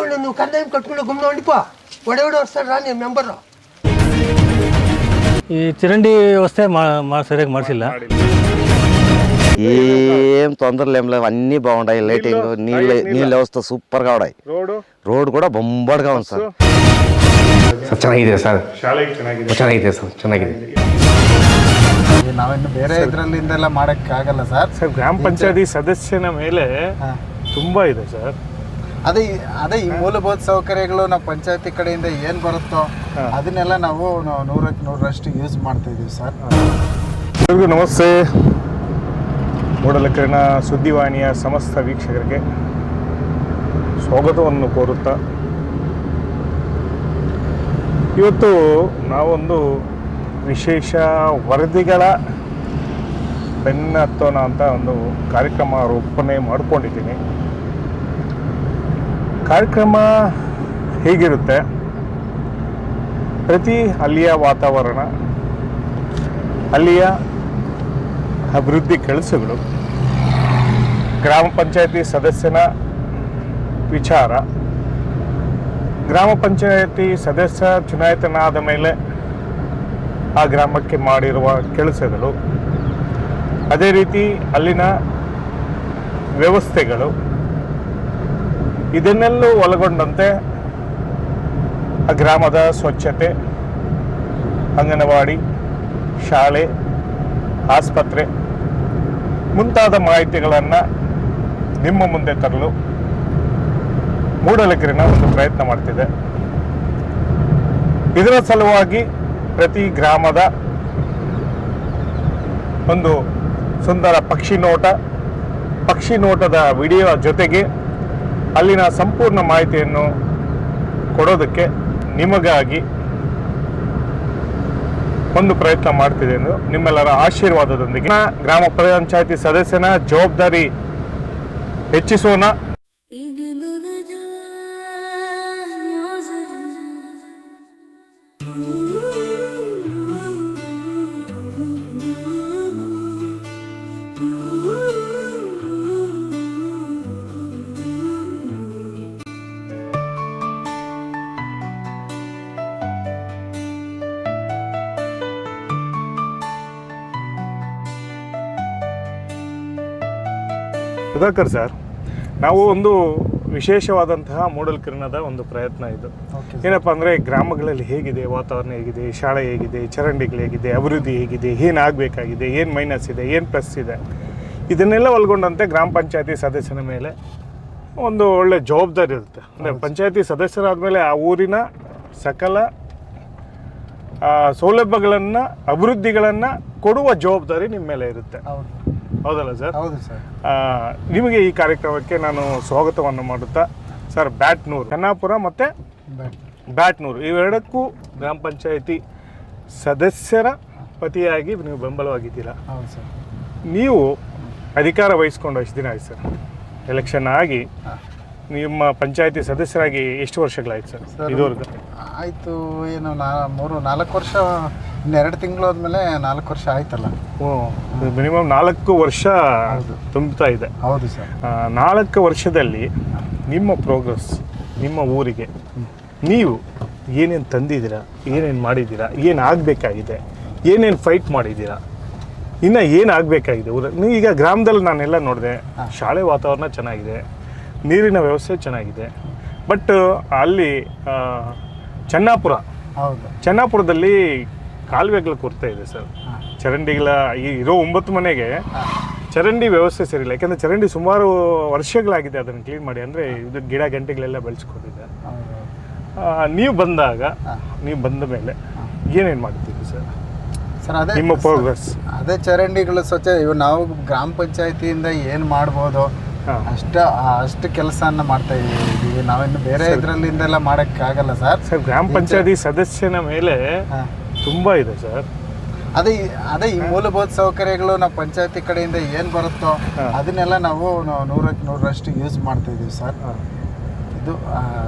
వాళ్ళు నువ్వు కందాయం కట్టుకుని గుమ్మ ఉండిపో ఒడేవాడు వస్తాడు రా నేను మెంబరు ఈ ಚರಂಡಿ ವ್ಯವಸ್ಥೆ ಮಾ ಮಾ ಸರಿಯಾಗಿ ಮಾಡಿಸಿಲ್ಲ ఏం తొందరలు ఏం లేవు అన్నీ బాగున్నాయి లైటింగ్ నీళ్ళ నీళ్ళ వ్యవస్థ సూపర్గా ఉన్నాయి ರೋಡು రోడ్ కూడా బొంబాటుగా ఉంది సార్ ಸರ್ ಚೆನ್ನಾಗಿದೆ ಸರ್ ಶಾಲೆಗೆ ಚೆನ್ನಾಗಿದೆ ಚೆನ್ನಾಗಿದೆ ಸರ್ ಚೆನ್ನಾಗಿದೆ ಈಗ ನಾವಿನ್ನು ಬೇರೆ ಇದರಲ್ಲಿಂದೆಲ್ಲ ಮಾಡೋಕ್ಕಾಗಲ್ಲ ಸರ್ ಸರ್ ಗ್ರಾಮ ಪಂಚಾಯತಿ ಸದಸ್ಯನ ಮೇಲೆ ತುಂಬಾ ಇದೆ ಸರ್ ಅದೇ ಅದೇ ಈ ಮೂಲಭೂತ ಸೌಕರ್ಯಗಳು ನಾವು ಪಂಚಾಯತಿ ಕಡೆಯಿಂದ ಏನು ಬರುತ್ತೋ ಅದನ್ನೆಲ್ಲ ನಾವು ನೂರಕ್ಕೆ ನೂರರಷ್ಟು ಯೂಸ್ ಮಾಡ್ತಾ ಇದೀವಿ ಸರ್. ಎಲ್ರಿಗೂ ನಮಸ್ತೆ. ಮೂಡಲಕರಣ ಸುದ್ದಿವಾಹಿನಿಯ ಸಮಸ್ತ ವೀಕ್ಷಕರಿಗೆ ಸ್ವಾಗತವನ್ನು ಕೋರುತ್ತಾ. ಇವತ್ತು ನಾವೊಂದು ವಿಶೇಷ ವರದಿಗಳ ಬೆನ್ನತ್ತೋಣ ಅಂತ ಒಂದು ಕಾರ್ಯಕ್ರಮ ರೂಪಣೆ ಮಾಡ್ಕೊಂಡಿದ್ದೀನಿ. ಕಾರ್ಯಕ್ರಮ ಹೇಗಿರುತ್ತೆ. ಪ್ರತಿ ಅಲ್ಲಿಯ ವಾತಾವರಣ, ಅಲ್ಲಿಯ ಅಭಿವೃದ್ಧಿ ಕೆಲಸಗಳು, ಗ್ರಾಮ ಪಂಚಾಯತಿ ಸದಸ್ಯನ ವಿಚಾರ, ಗ್ರಾಮ ಪಂಚಾಯತಿ ಸದಸ್ಯ ಚುನಾಯಿತನಾದ ಮೇಲೆ ಆ ಗ್ರಾಮಕ್ಕೆ ಮಾಡಿರುವ ಕೆಲಸಗಳು, ಅದೇ ರೀತಿ ಅಲ್ಲಿನ ವ್ಯವಸ್ಥೆಗಳು ಇದನ್ನೆಲ್ಲೂ ಒಳಗೊಂಡಂತೆ ಆ ಗ್ರಾಮದ ಸ್ವಚ್ಛತೆ, ಅಂಗನವಾಡಿ, ಶಾಲೆ, ಆಸ್ಪತ್ರೆ ಮುಂತಾದ ಮಾಹಿತಿಗಳನ್ನು ನಿಮ್ಮ ಮುಂದೆ ತರಲು ಮೂಡಲಗಿರಿನ ಒಂದು ಪ್ರಯತ್ನ ಮಾಡ್ತಿದೆ. ಇದರ ಸಲುವಾಗಿ ಪ್ರತಿ ಗ್ರಾಮದ ಒಂದು ಸುಂದರ ಪಕ್ಷಿ ನೋಟ, ಪಕ್ಷಿ ನೋಟದ ವಿಡಿಯೋ ಜೊತೆಗೆ ಅಲ್ಲಿನ ಸಂಪೂರ್ಣ ಮಾಹಿತಿಯನ್ನು ಕೊಡೋದಕ್ಕೆ ನಿಮಗಾಗಿ ಒಂದು ಪ್ರಯತ್ನ ಮಾಡ್ತಿದೆ ಎಂದು ನಿಮ್ಮೆಲ್ಲರ ಆಶೀರ್ವಾದದೊಂದಿಗೆ. ಗ್ರಾಮ ಪಂಚಾಯಿತಿ ಸದಸ್ಯನ ಜವಾಬ್ದಾರಿ ಹೆಚ್ಚಿಸೋಣ. ಸುಧಾಕರ್ ಸರ್ ನಾವು ಒಂದು ವಿಶೇಷವಾದಂತಹ ಮೂಡಲ್ಕಿರಣದ ಒಂದು ಪ್ರಯತ್ನ ಇದು. ಏನಪ್ಪ ಅಂದರೆ ಗ್ರಾಮಗಳಲ್ಲಿ ಹೇಗಿದೆ ವಾತಾವರಣ ಹೇಗಿದೆ ಶಾಲೆ ಹೇಗಿದೆ ಚರಂಡಿಗಳು ಹೇಗಿದೆ ಅಭಿವೃದ್ಧಿ ಹೇಗಿದೆ ಏನಾಗಬೇಕಾಗಿದೆ ಏನು ಮೈನಸ್ ಇದೆ ಏನು ಪ್ಲಸ್ ಇದೆ ಇದನ್ನೆಲ್ಲ ಒಳಗೊಂಡಂತೆ ಗ್ರಾಮ ಪಂಚಾಯತಿ ಸದಸ್ಯನ ಮೇಲೆ ಒಂದು ಒಳ್ಳೆ ಜವಾಬ್ದಾರಿ ಇರುತ್ತೆ. ಅಂದರೆ ಪಂಚಾಯತಿ ಸದಸ್ಯರಾದ ಮೇಲೆ ಆ ಊರಿನ ಸಕಲ ಸೌಲಭ್ಯಗಳನ್ನು ಅಭಿವೃದ್ಧಿಗಳನ್ನು ಕೊಡುವ ಜವಾಬ್ದಾರಿ ನಿಮ್ಮ ಮೇಲೆ ಇರುತ್ತೆ. ಹೌದಲ್ಲ ಸರ್? ಹೌದು ಸರ್. ನಿಮಗೆ ಈ ಕಾರ್ಯಕ್ರಮಕ್ಕೆ ನಾನು ಸ್ವಾಗತವನ್ನು ಮಾಡುತ್ತಾ ಸರ್ ಬ್ಯಾಟ್ನೂರು ಚೆನ್ನಾಪುರ ಮತ್ತು ಬ್ಯಾಟ್ನೂರು ಇವೆರಡಕ್ಕೂ ಗ್ರಾಮ ಪಂಚಾಯಿತಿ ಸದಸ್ಯರ ಪತಿಯಾಗಿ ನೀವು ಬೆಂಬಲವಾಗಿದ್ದೀರಾ? ಹೌದು ಸರ್. ನೀವು ಅಧಿಕಾರ ವಹಿಸ್ಕೊಂಡು ಎಷ್ಟು ದಿನ ಆಯ್ತು ಸರ್. ಎಲೆಕ್ಷನ್ ಆಗಿ ನಿಮ್ಮ ಪಂಚಾಯತಿ ಸದಸ್ಯರಾಗಿ ಎಷ್ಟು ವರ್ಷಗಳಾಯ್ತು ಸರ್? ಸರ್, ಇದುವರೆಗೂ? ಆಯಿತು ಏನು ನಾ ಮೂರು ನಾಲ್ಕು ವರ್ಷ ಇನ್ನೆರಡು ತಿಂಗಳು ಆದಮೇಲೆ ನಾಲ್ಕು ವರ್ಷ ಆಯ್ತಲ್ಲ. ಮಿನಿಮಮ್ ನಾಲ್ಕು ವರ್ಷ ತುಂಬುತ್ತಾ ಇದೆ. ಹೌದು ಸರ್. ನಾಲ್ಕು ವರ್ಷದಲ್ಲಿ ನಿಮ್ಮ ಪ್ರೋಗ್ರೆಸ್ ನಿಮ್ಮ ಊರಿಗೆ ನೀವು ಏನೇನು ತಂದಿದ್ದೀರಾ ಏನೇನು ಮಾಡಿದ್ದೀರಾ ಏನು ಆಗಬೇಕಾಗಿದೆ ಏನೇನು ಫೈಟ್ ಮಾಡಿದ್ದೀರಾ ಇನ್ನು ಏನು ಆಗಬೇಕಾಗಿದೆ? ಊರಲ್ಲಿ ನೀವು ಈಗ ಗ್ರಾಮದಲ್ಲಿ ನಾನೆಲ್ಲ ನೋಡಿದೆ ಶಾಲೆ ವಾತಾವರಣ ಚೆನ್ನಾಗಿದೆ ನೀರಿನ ವ್ಯವಸ್ಥೆ ಚೆನ್ನಾಗಿದೆ ಬಟ್ ಅಲ್ಲಿ ಚೆನ್ನಾಪುರ. ಹೌದು. ಚೆನ್ನಾಪುರದಲ್ಲಿ ಕಾಲುವೆಗಳ ಕೊರತೆ ಇದೆ ಸರ್. ಚರಂಡಿಗಳ ಈ ಇರೋ ಒಂಬತ್ತು ಮನೆಗೆ ಚರಂಡಿ ವ್ಯವಸ್ಥೆ ಸರಿಯಿಲ್ಲ. ಯಾಕಂದರೆ ಚರಂಡಿ ಸುಮಾರು ವರ್ಷಗಳಾಗಿದೆ ಅದನ್ನು ಕ್ಲೀನ್ ಮಾಡಿ. ಅಂದರೆ ಇದು ಗಿಡ ಗಂಟೆಗಳೆಲ್ಲ ಬೆಳೆಸ್ಕೊಂಡಿದೆ. ನೀವು ಬಂದಾಗ ನೀವು ಬಂದ ಮೇಲೆ ಏನೇನು ಮಾಡ್ತೀವಿ ಸರ್? ಸರ್ ಅದೇ ನಿಮ್ಮ ಪ್ರೋಗ್ರೆಸ್ ಅದೇ ಚರಂಡಿಗಳು ಸ್ವಚ್ಛ ಇವು ನಾವು ಗ್ರಾಮ ಪಂಚಾಯತಿಯಿಂದ ಏನು ಮಾಡ್ಬೋದು? ಅಷ್ಟ ಅಷ್ಟು ಕೆಲಸನ ಮಾಡ್ತಾ ಇದ್ದೀವಿ ನಾವಿನ್ನು ಬೇರೆ ಇದರಲ್ಲಿಂದೆಲ್ಲ ಮಾಡೋಕ್ಕಾಗಲ್ಲ ಸರ್. ಸರ್ ಗ್ರಾಮ ಪಂಚಾಯತಿ ಸದಸ್ಯನ ಮೇಲೆ ತುಂಬ ಇದೆ ಸರ್. ಅದೇ ಅದೇ ಈ ಮೂಲಭೂತ ಸೌಕರ್ಯಗಳು ನಾವು ಪಂಚಾಯತಿ ಕಡೆಯಿಂದ ಏನು ಬರುತ್ತೋ ಅದನ್ನೆಲ್ಲ ನಾವು ನೂರಕ್ಕೆ ನೂರರಷ್ಟು ಯೂಸ್ ಮಾಡ್ತಾ ಇದೀವಿ ಸರ್. ಇದು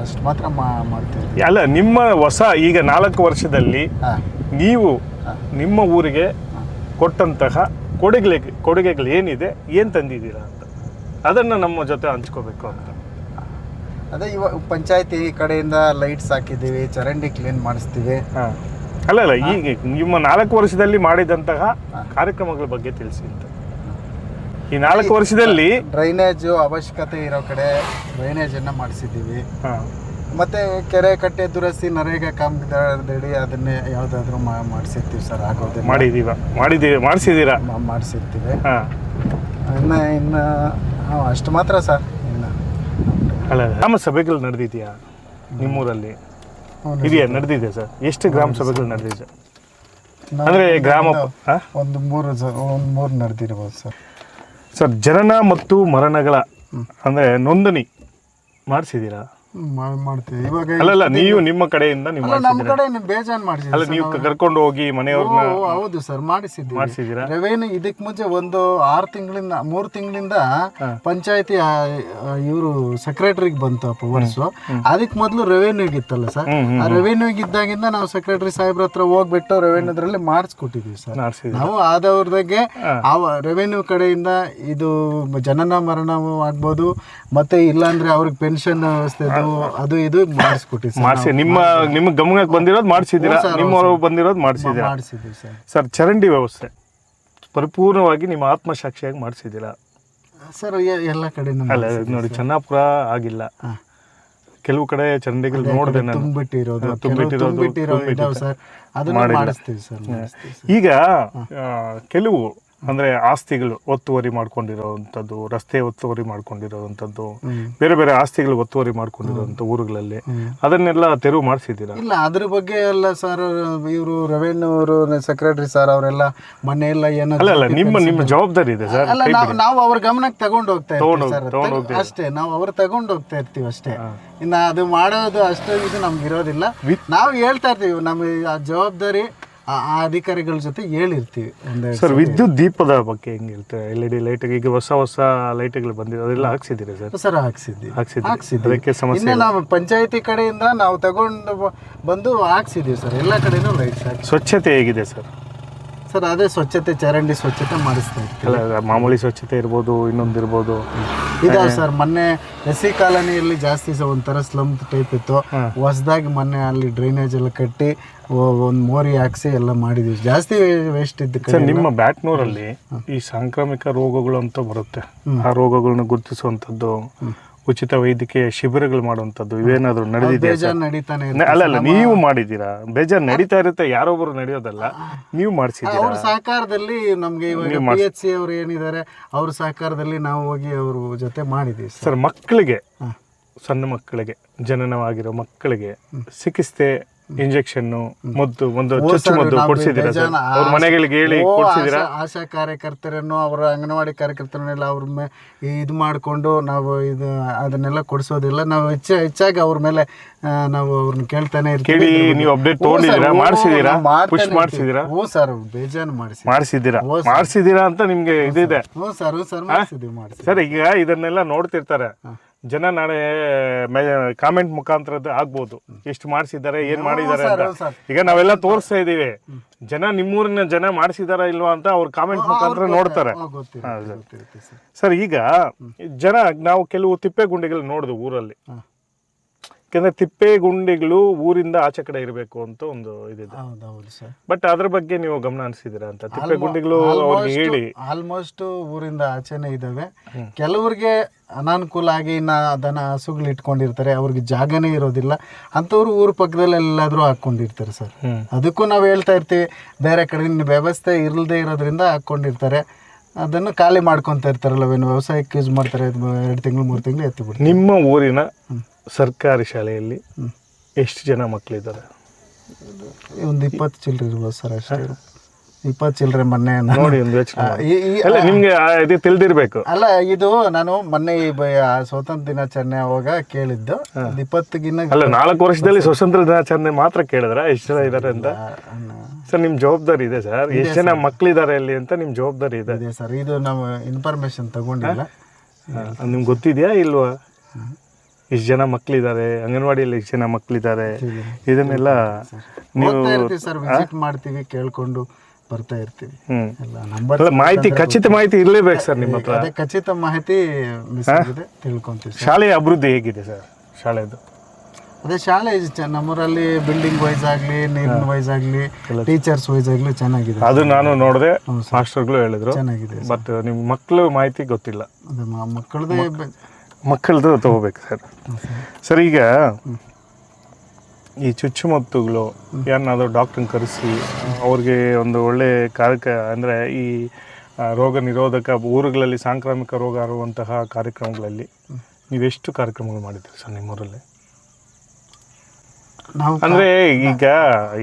ಅಷ್ಟು ಮಾತ್ರ ಮಾ- ಮಾಡ್ತೀವಿ. ಅಲ್ಲ ನಿಮ್ಮ ಹೊಸ ಈಗ ನಾಲ್ಕು ವರ್ಷದಲ್ಲಿ ನೀವು ನಿಮ್ಮ ಊರಿಗೆ ಕೊಟ್ಟಂತಹ ಕೊಡುಗೆ ಕೊಡುಗೆಗಳು ಏನಿದೆ ಏನು ತಂದಿದ್ದೀರಾ ಅಂತ. ಅದನ್ನು ನಮ್ಮ ಜೊತೆ ಹಂಚ್ಕೋಬೇಕು ಅಂತ. ಅದೇ ಇವಾಗ ಪಂಚಾಯತಿ ಕಡೆಯಿಂದ ಲೈಟ್ಸ್ ಹಾಕಿದ್ದೀವಿ ಚರಂಡಿ ಕ್ಲೀನ್ ಮಾಡಿಸ್ತೀವಿ. ಹಾ. ಅಲ್ಲ ಅಲ್ಲ ಈಗ ನಿಮ್ಮ ನಾಲ್ಕು ವರ್ಷದಲ್ಲಿ ಮಾಡಿದಂತಹ ಕಾರ್ಯಕ್ರಮಗಳ ಬಗ್ಗೆ ತಿಳಿಸಿ ಅಂತ. ಈ ನಾಲ್ಕು ವರ್ಷದಲ್ಲಿ ಡ್ರೈನೇಜ್ ಅವಶ್ಯಕತೆ ಇರೋ ಕಡೆ ಡ್ರೈನೇಜನ್ನು ಮಾಡಿಸಿದ್ದೀವಿ. ಹಾ. ಮತ್ತೆ ಕೆರೆ ಕಟ್ಟೆ ದುರಸ್ತಿ ನರೇಗಾ ಕಾಮಗಾರಿ ಅದನ್ನೇ ಯಾವ್ದಾದ್ರು ಮಾಡಿಸಿರ್ತೀವಿ ಸರ್ ಆಗೋದಿಲ್ಲ. ಮಾಡಿದೀವ ಮಾಡಿದೀವಿ ಮಾಡಿಸಿದ್ದೀರಾ? ಮಾಡಿಸಿರ್ತೀವಿ. ಹಾ. ಇನ್ನು ಇನ್ನು ಅಷ್ಟು ಮಾತ್ರ ಸರ್ ಇನ್ನ. ಅಲ್ಲ ನಮ್ಮ ಸಭೆಗಳು ನಡೆದಿದೆಯಾ ನಿಮ್ಮೂರಲ್ಲಿ? ಇದೆಯಾ ನಡೆದಿದೆ ಸರ್. ಎಷ್ಟು ಗ್ರಾಮ ಸಭೆಗಳು ನಡೆದಿದೆ? ಅಂದರೆ ಗ್ರಾಮ ಹಾ? ಒಂದು ಮೂರು ಒಂದು ಮೂರು ನಡೆದಿರ್ಬೋದು ಸರ್. ಸರ್ ಜನನ ಮತ್ತು ಮರಣಗಳ ಅಂದ್ರೆ ನೋಂದಣಿ ಮಾಡಿಸಿದ್ದೀರಾ? ಮಾಡ್ತೀವಿ. ಇವಾಗ ಅಲ್ಲಲ್ಲ ನೀವು ನಿಮ್ಮ ಕಡೆಯಿಂದ ನೀವು ಅಲ್ಲ, ನಮ್ಮ ಕಡೆ ಬೇಜಾನ್ ಮಾಡಿಸಿದ್ವಿ ಅಲ್ಲ ನೀವು ಕರ್ಕೊಂಡು ಹೋಗಿ ಮನೆಯವ್ರನ್ನ ಹೌದು ಸರ್ ಮಾಡಿಸಿದ್ದೀವಿ. ಮಾಡಿಸಿದ್ದೀರಾ? ರೆವೆನ್ಯೂ ಇದಕ್ ಮುಂಚೆ ಒಂದು ಆರು ತಿಂಗಳಿಂದ ಮೂರು ತಿಂಗಳಿಂದ ಪಂಚಾಯತಿ ಇವರು ಸೆಕ್ರೆಟರಿಗೆ ಬಂತು ಪವರ್ಸ್ ಅದಕ್ಕೆ ಮೊದಲು ರೆವೆನ್ಯೂ ಇತ್ತಲ್ಲ ಸರ್? ಆ ರೆವೆನ್ಯೂ ಇದ್ದಾಗಿಂದ ನಾವು ಸೆಕ್ರೆಟರಿ ಸಾಹೇಬ್ರ ಹತ್ರ ಹೋಗ್ಬಿಟ್ಟು ರೆವೆನ್ಯೂದ್ರಲ್ಲಿ ಮಾಡಿಸ್ಕೊಟ್ಟಿದ್ವಿ ಸರ್. ಮಾಡಿಸಿದ್ದೀರಾ? ನಾವು ಆದವ್ರದಾಗೆ ಅವ ರೆವೆನ್ಯೂ ಕಡೆಯಿಂದ ಇದು ಜನನ ಮರಣ ಆಗ್ಬೋದು. ಮತ್ತೆ ಇಲ್ಲಾಂದ್ರೆ ಅವ್ರಿಗೆ ಪೆನ್ಷನ್ ವ್ಯವಸ್ಥೆ ಅದು ಇದು ಮಾಡಿಸ್ಕೊಟ್ಟಿವಿ ಸರ್ ಮಾಡಿಸಿ ನಿಮ್ಮ ನಿಮ್ಮ ಗಮನಕ್ಕೆ ಬಂದಿರೋದು ಮಾಡಿಸಿದ್ದೀರಾ? ನಿಮ್ಮವರು ಬಂದಿರೋದು ಮಾಡಿಸಿದ್ದೀರಾ? ಸರ್. ಸರ್ ಚರಂಡಿ ವ್ಯವಸ್ಥೆ ಪರಿಪೂರ್ಣವಾಗಿ ನಿಮ್ಮ ಆತ್ಮಸಾಕ್ಷಿಯಾಗಿ ಮಾಡಿಸಿದ್ದೀರಾ? ಸರ್ ಎಲ್ಲ ಕಡೆನೂ ಅಲ್ಲ ನೋಡಿ ಚೆನ್ನಾಪುರ ಆಗಿಲ್ಲ. ಕೆಲವು ಕಡೆ ಚರಂಡಿಗಳು ನೋಡಿದೆ ನಾನು. ತುಂಬಿಟ್ಟಿರೋದು ತುಂಬಿಟ್ಟಿರೋದು, ತುಂಬಿಟ್ಟಿರೋ ಸರ್. ಅದನ್ನ. ಮಾಡಿಸ್ತೀವಿ ಸರ್ ಈಗ ಕೆಲವು ಅಂದ್ರೆ ಆಸ್ತಿಗಳು ಒತ್ತುವರಿ ಮಾಡ್ಕೊಂಡಿರೋವಂಥದ್ದು ರಸ್ತೆ ಒತ್ತುವರಿ ಮಾಡ್ಕೊಂಡಿರೋವಂಥದ್ದು ಬೇರೆ ಬೇರೆ ಆಸ್ತಿಗಳು ಒತ್ತುವರಿ ಮಾಡ್ಕೊಂಡಿರೋವಂಥ ಊರುಗಳಲ್ಲಿ ಅದನ್ನೆಲ್ಲ ತೆರವು ಮಾಡಿಸಿದ್ದೀರಾ? ಇಲ್ಲ ಅದ್ರ ಬಗ್ಗೆ ಎಲ್ಲ ಸರ್ ಇವರು ರೆವೆನ್ಯೂ ಅವರು ಸೆಕ್ರೆಟರಿ ಸರ್ ಅವರೆಲ್ಲ ಮೊನ್ನೆ ಎಲ್ಲ ಏನೋ ಅಲ್ಲ ಅಲ್ಲ ನಿಮ್ಮ ನಿಮ್ಮ ಜವಾಬ್ದಾರಿ ಇದೆ ಸರ್ ಅಲ್ಲ ನಾವು ನಾವು ಅವ್ರ ಗಮನಕ್ಕೆ ತಗೊಂಡು ಹೋಗ್ತಾ ಇರ್ತೀವಿ ಅಷ್ಟೇ ನಾವು ಅವ್ರು ತಗೊಂಡು ಹೋಗ್ತಾ ಇರ್ತೀವಿ ಅಷ್ಟೇ. ಇನ್ನು ಅದು ಮಾಡೋದು ಅಷ್ಟೇ ಇದು ನಮ್ಗೆ ಇರೋದಿಲ್ಲ. ನಾವು ಹೇಳ್ತಾ ಇರ್ತೀವಿ ನಮಗೆ ಆ ಜವಾಬ್ದಾರಿ ಆ ಆ ಅಧಿಕಾರಿಗಳ ಜೊತೆ ಹೇಳಿರ್ತೀವಿ ಒಂದೆರಡು ಸರ್ ವಿದ್ಯುತ್ ದೀಪದ ಬಗ್ಗೆ ಹೆಂಗೆ ಹೇಳ್ತಾರೆ? ಎಲ್ ಇ ಡಿ ಲೈಟ್ ಈಗ ಹೊಸ ಹೊಸ ಲೈಟ್ಗಳು ಬಂದಿದೆ. ಅದೆಲ್ಲ ಹಾಕ್ಸಿದ್ದೀರಿ ಸರ್? ಸರ್ ಹಾಕ್ಸಿದ್ವಿ ಹಾಕ್ಸಿದ್ದೀರಿ. ಹಾಕ್ಸಿದ್ವಿ ಅದಕ್ಕೆ ಸಮಸ್ಯೆ ಇನ್ನು ನಾವು ಪಂಚಾಯತಿ ಕಡೆಯಿಂದ ನಾವು ತಗೊಂಡು ಬ- ಬಂದು ಹಾಕ್ಸಿದ್ದೀವಿ ಸರ್. ಎಲ್ಲ ಕಡೆನೂ ಲೈಟ್ಸ್ ಹಾಕಿ. ಸ್ವಚ್ಛತೆ ಹೇಗಿದೆ ಸರ್? ಸರ್ ಅದೇ ಸ್ವಚ್ಛತೆ ಚರಂಡಿ ಸ್ವಚ್ಛತೆ ಮಾಡಿಸ್ತಾ ಇರ್ತೀವಿ. ಅಲ್ಲ ಮಾಮೂಲಿ ಸ್ವಚ್ಛತೆ ಇರ್ಬೋದು ಇನ್ನೊಂದು ಇರ್ಬೋದು ಇದಾವೆ ಸರ್ ಮೊನ್ನೆ ಎಸ್ ಸಿ ಕಾಲೋನಿಯಲ್ಲಿ ಜಾಸ್ತಿ ಸರ್ ಒಂಥರ ಸ್ಲಮ್ ಟೈಪ್ ಇತ್ತು. ಹೊಸದಾಗಿ ಮೊನ್ನೆ ಅಲ್ಲಿ ಡ್ರೈನೇಜ್ ಎಲ್ಲ ಕಟ್ಟಿ ಒಂದು ಮೋರಿ ಹಾಕ್ಸಿ ಎಲ್ಲ ಮಾಡಿದ್ವಿ. ಜಾಸ್ತಿ ವೇಸ್ಟ್ ಇದ್ದ ಸರ್ ನಿಮ್ಮ ಬ್ಯಾಟ್ನೂರಲ್ಲಿ ಈ ಸಾಂಕ್ರಾಮಿಕ ರೋಗಗಳು ಅಂತ ಬರುತ್ತೆ. ಆ ರೋಗಗಳನ್ನ ಗುರುತಿಸುವಂಥದ್ದು. ಉಚಿತ ವೈದ್ಯಕೀಯ ಶಿಬಿರಗಳು ಮಾಡುವಂಥದ್ದು ಇವೇನಾದರೂ ನಡೆದಿದೆ ನಡೀತಾನೆ ಅಲ್ಲ ಅಲ್ಲ ನೀವು ಮಾಡಿದ್ದೀರಾ? ಬೇಜಾರು ನಡೀತಾ ಇರುತ್ತೆ ಯಾರೊಬ್ಬರು ನಡೆಯೋದಲ್ಲ. ನೀವು ಮಾಡಿಸಿದ್ದೀರಾ? ಅವ್ರ ಸಹಕಾರದಲ್ಲಿ ನಮ್ಗೆ ಇವಾಗ ಪಿ ಎಚ್ ಸಿ ಅವ್ರು ಏನಿದ್ದಾರೆ ಅವ್ರ ಸಹಕಾರದಲ್ಲಿ ನಾವು ಹೋಗಿ ಅವ್ರ ಜೊತೆ ಮಾಡಿದೀವಿ ಸರ್. ಸರ್ ಮಕ್ಕಳಿಗೆ ಸಣ್ಣ ಮಕ್ಕಳಿಗೆ ಜನನವಾಗಿರೋ ಮಕ್ಕಳಿಗೆ ಚಿಕಿತ್ಸೆ ಇಂಜೆಕ್ಷನ್ ಮದ್ದು ಒಂದು ಚುಚ್ಚು ಮದ್ದು ಕೊಡ್ಸಿದ್ದೀರಾ ಸರ್? ಅವ್ರ ಮನೆಗಳಿಗೆ ಹೇಳಿ ಓ, ಆಶಾ- ಕಾರ್ಯಕರ್ತರನ್ನು ಅವರ ಅಂಗನವಾಡಿ ಕಾರ್ಯಕರ್ತರನ್ನೆಲ್ಲ ಅವ್ರ ಮೇ ಇದು ಮಾಡಿಕೊಂಡು ನಾವು ಇದು ಅದನ್ನೆಲ್ಲ ಕೊಡಿಸೋದಿಲ್ಲ. ನಾವು ಹೆಚ್ಚ ಹೆಚ್ಚಾಗಿ ಅವ್ರ ಮೇಲೆ ನಾವು ಅವ್ರನ್ನ ಕೇಳ್ತಾನೆ ಇರ್ತೀವಿ. ಕೇಳಿ ನೀವು ಅಪ್ಡೇಟ್ ತಗೊಂಡಿದ್ದೀರಾ? ಹ್ಞೂ, ಪುಷ್. ಮಾಡ್ಸಿದ್ದೀರಾ? ಹ್ಞೂ ಸರ್ ಬೇಜಾನ್ ಮಾಡಿಸಿ ಮಾಡಿಸಿದ್ದೀರಾ. ಮಾಡಿಸಿದ್ದೀರಾ ಅಂತ ನಿಮಗೆ ಇದಿದೆ. ಹ್ಞೂ ಸರ್ ಹ್ಞೂ ಸರ್ ಮಾಡಿಸಿದ್ದೀವಿ ಮಾಡಿಸಿ ಸರ್ ಈಗ ಇದನ್ನೆಲ್ಲ ನೋಡ್ತಿರ್ತಾರೆ. ಜನ ನಾಳೆ ಕಾಮೆಂಟ್ ಮುಖಾಂತರ ಆಗ್ಬೋದು. ಎಷ್ಟು ಮಾಡಿಸಿದ್ದಾರೆ ಏನ್ ಮಾಡಿದ್ದಾರೆ ಅಂತ. ಈಗ ನಾವೆಲ್ಲ ತೋರಿಸ್ತಾ ಇದ್ದೀವಿ. ಜನ ನಿಮ್ಮೂರಿನ ಜನ ಮಾಡಿಸಿದಾರ ಇಲ್ವಾ ಅಂತ ಅವ್ರ ಕಾಮೆಂಟ್ ಮುಖಾಂತರ ನೋಡ್ತಾರೆ. ಸರ್. ಈಗ ಜನ ನಾವು ಕೆಲವು ತಿಪ್ಪೆ ಗುಂಡಿಗಳು ನೋಡಿದ್ವು ಊರಲ್ಲಿ ಯಾಕಂದ್ರೆ ತಿಪ್ಪೆ ಗುಂಡಿಗಳು ಊರಿಂದ ಆಚೆ ಕಡೆ ಇರಬೇಕು ಅಂತ ಒಂದು ಇದಿದೆ. ಸರ್. ಬಟ್ ಅದ್ರ ಬಗ್ಗೆ ನೀವು ಗಮನ ಹರಿಸಿದ್ದೀರಾ ಅಂತ? ತಿಪ್ಪೆ ಗುಂಡಿಗಳು ಅವ್ರಿಗೆ ಹೇಳಿ. ಆಲ್ಮೋಸ್ಟ್ ಊರಿಂದ ಆಚೆನೆ ಇದಾವೆ ಕೆಲವ್ರಿಗೆ ಅನಾನುಕೂಲ ಆಗಿ ಇನ್ನ ಅದನ್ನ ಹಸುಗಳು ಇಟ್ಕೊಂಡಿರ್ತಾರೆ ಅವ್ರಿಗೆ ಜಾಗನೇ ಇರೋದಿಲ್ಲ. ಅಂಥವ್ರು ಊರ ಪಕ್ಕದಲ್ಲಿ ಎಲ್ಲಾದ್ರೂ ಹಾಕೊಂಡಿರ್ತಾರೆ ಸರ್. ಅದಕ್ಕೂ ನಾವು ಹೇಳ್ತಾ ಇರ್ತೀವಿ ಬೇರೆ ಕಡೆ ವ್ಯವಸ್ಥೆ ಇರಲ್ದೇ ಇರೋದ್ರಿಂದ ಹಾಕೊಂಡಿರ್ತಾರೆ ಅದನ್ನು ಖಾಲಿ ಮಾಡ್ಕೊತಾ ಇರ್ತಾರಲ್ಲ ವ್ಯವಸಾಯಕ್ಕೆ ಯೂಸ್ ಮಾಡ್ತಾರೆ ಎರಡು ತಿಂಗಳು ಮೂರು ತಿಂಗಳು ಎತ್ತು ಬಿಡ್ತಾರೆ. ನಿಮ್ಮ ಊರಿನ ಸರ್ಕಾರಿ ಶಾಲೆಯಲ್ಲಿ ಎಷ್ಟು ಜನ ಮಕ್ಕಳಿದ್ದಾರೆ ಒಂದು ಇಪ್ಪತ್ತು ಚಿಲ್ಲರೆ ಇರ್ಬೋದು ಸರ್ ಅಷ್ಟೇ. ಇಪ್ಪತ್ತು ಚಿಲ್ಲರೆ ಮೊನ್ನೆ ನಾನು- ನೋಡಿ ಒಂದು ಯೋಚನೆ ನಿಮಗೆ ಈ- ಈ- ಅಲ್ಲ ನಿಮ್ಗೆ ಆ ಇದು ತಿಳಿದಿರ್ಬೇಕು. ಅಲ್ಲ ಇದು ನಾನು ಮೊನ್ನೆ ಈ ಬ- ಆ ಸ್ವಾತಂತ್ರ್ಯ ದಿನಾಚರಣೆ ಅವಾಗ ಕೇಳಿದ್ದು. ಒಂದು ಇಪ್ಪತ್ತಿಗಿನ್ನ ಅಲ್ಲ ನಾಲ್ಕು ವರ್ಷದಲ್ಲಿ ಸ್ವತಂತ್ರ ದಿನಾಚರಣೆ ಮಾತ್ರ ಕೇಳಿದ್ರ? ಎಷ್ಟು ಜನ ಇದ್ದಾರೆ ಅಂತ? ಸರ್ ನಿಮ್ಮ ಜವಾಬ್ದಾರಿ ಇದೆ ಸರ್. ಎಷ್ಟು ಜನ ಮಕ್ಕಳಿದ್ದಾರೆ ಅಲ್ಲಿ ಅಂತ ನಿಮ್ಮ ಜವಾಬ್ದಾರಿ ಇದೆ. ಇದೆ ಸರ್. ಇದು ನಾವು ಇನ್ಫಾರ್ಮೇಶನ್ ತಗೊಂಡಿಲ್ಲ. ನಿಮ್ಗೆ ಗೊತ್ತಿದೆಯಾ ಇಲ್ವಾ? ಎಷ್ಟು ಜನ ಮಕ್ಕಳಿದ್ದಾರೆ ಅಂಗನವಾಡಿಯಲ್ಲಿ ಇಷ್ಟು ಜನ ಮಕ್ಕಳಿದ್ದಾರೆ ಇದನ್ನೆಲ್ಲ ನೀವು ಹೋಗ್ತಾ ಇರ್ತೀವಿ ಸರ್ ವಿಸಿಟ್ ಮಾಡ್ತೀವಿ ಕೇಳ್ಕೊಂಡು ಬರ್ತಾ ಇರ್ತೀವಿ. ಹ್ಮ್. ಎಲ್ಲ ನಂಬರ್ ಅಲ್ಲ ಮಾಹಿತಿ ಖಚಿತ ಮಾಹಿತಿ ಇರಲೇಬೇಕು ಸರ್ ನಿಮ್ಮ ಹತ್ರ. ಅದೇ ಖಚಿತ ಮಾಹಿತಿ ಮಿಸ್ ಆಗಿದೆ ತಿಳ್ಕೊಂತೀವಿ ಸರ್. ಶಾಲೆಯ ಅಭಿವೃದ್ಧಿ ಹೇಗಿದೆ ಸರ್ ಶಾಲೆದು? ಅದೇ ಶಾಲೆ ಇದು ಚೆ- ನಮ್ಮೂರಲ್ಲಿ ಬಿಲ್ಡಿಂಗ್ ವೈಸ್ ಆಗಲಿ ನೀರಿನ ವೈಸ್ ಆಗಲಿ ಟೀಚರ್ಸ್ ವೈಸ್ ಆಗಲಿ ಚೆನ್ನಾಗಿದೆ ಅದು ನಾನು ನೋಡಿದೆ ಮಾಸ್ಟರ್ಗಳು ಹೇಳಿದ್ರು. ಚೆನ್ನಾಗಿದೆ ಬಟ್ ನಿಮ್ಮ ಮಕ್ಕಳು ಮಾಹಿತಿ ಗೊತ್ತಿಲ್ಲ. ಅದೇ ಮಕ್ಕಳದೇ ಮಕ್ಕಳದು ತಗೋಬೇಕು ಸರ್. ಸರ್ ಈಗ ಈ ಚುಚ್ಚುಮದ್ದುಗಳು ಏನಾದರೂ ಡಾಕ್ಟ್ರನ್ನ ಕರೆಸಿ ಅವ್ರಿಗೆ ಒಂದು ಒಳ್ಳೆ ಕಾರ್ಯಕ ಅಂದರೆ ಈ ರೋಗ ನಿರೋಧಕ ಊರುಗಳಲ್ಲಿ ಸಾಂಕ್ರಾಮಿಕ ರೋಗ ಹರಡುವಂತಹ ಕಾರ್ಯಕ್ರಮಗಳಲ್ಲಿ ನೀವೆಷ್ಟು ಕಾರ್ಯಕ್ರಮಗಳು ಮಾಡಿದ್ದೀರಿ ಸರ್ ನಿಮ್ಮೂರಲ್ಲಿ? ನಾವು ಅಂದರೆ ಈಗ